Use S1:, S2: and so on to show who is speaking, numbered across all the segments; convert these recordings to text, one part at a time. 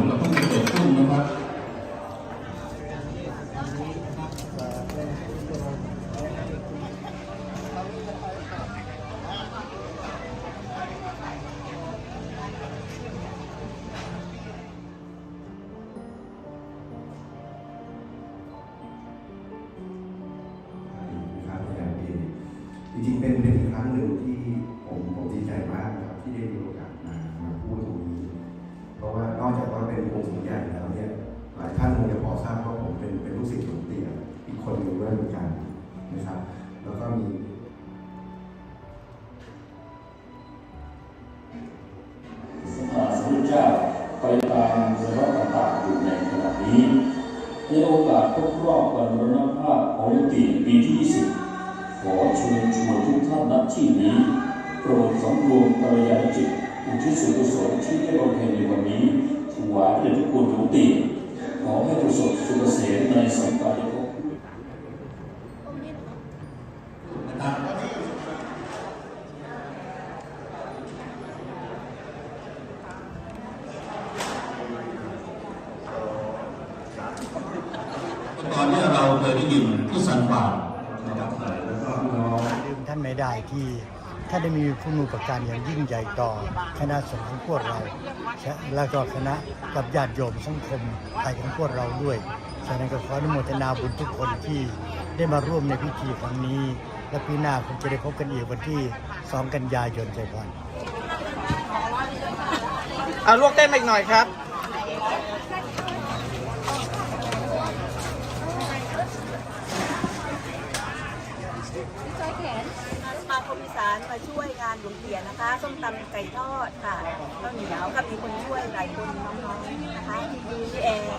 S1: ของเราต้อง
S2: เกิดขึ้นนะครับ
S1: จริงๆเป็นเป็นครั้งหนึ่งที่ผมผมดีใจมากครับที่ได้มีโอกาส งสงใหญ่แล้วเนี่ยหลายท่านคงจะพอทราบว่าผมเป็นเป็นลูกศิษย์หลวงเตี่ยอีกคนหนึ่งด้วยเหมือนกันนะครับ แล้วก็มี
S3: สมมาสมพุทธเจ้าไปตามสภาพต่างๆอยู่ในขณะนี้ในโอกาสครบรอบวันมรณภาพของยุติปีที่20ขอเชิญชวนทุกท่านณที่นี้โปรดสำรวมกัลยาจิตอุทิศส่วนกุศลที่ได้บำเพ็ญในวันนี้ ถวายแด่ทุกคนหลวงตีขอให้ประสบสุขเกษมในสังกายภพ
S2: ตอนนี้เราเคยได้ยินที่ซันฟานนะครับแล้วก็น้อง
S4: ท่านไม่ได้ที่ ท่านได้มีคุณูปการอย่างยิ่งใหญ่ต่อคณะสงฆ์ของพวกเรา แล้วก็คณะกับญาติโยมสังคมไทยของพวกเราด้วยฉะนั้นก็ขออนุโมทนาบุญทุกคนที่ได้มาร่วมในพิธีครั้งนี้ และปีหน้าคงจะได้พบกันอีกวันที่ 2 กันยายนใจพร
S5: เอาลวกเต้นอีกหน่อยครับ
S6: มาคมอีสานมาช่วยงานหลวงเตียนะคะ ส้มตำไก่ทอดค่ะข้าวเหนียวก็มีคนช่วยหลายคนน้องๆนะคะพี่แอนเลี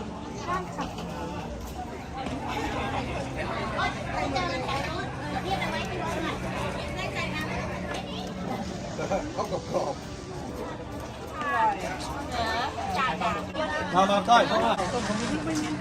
S6: ้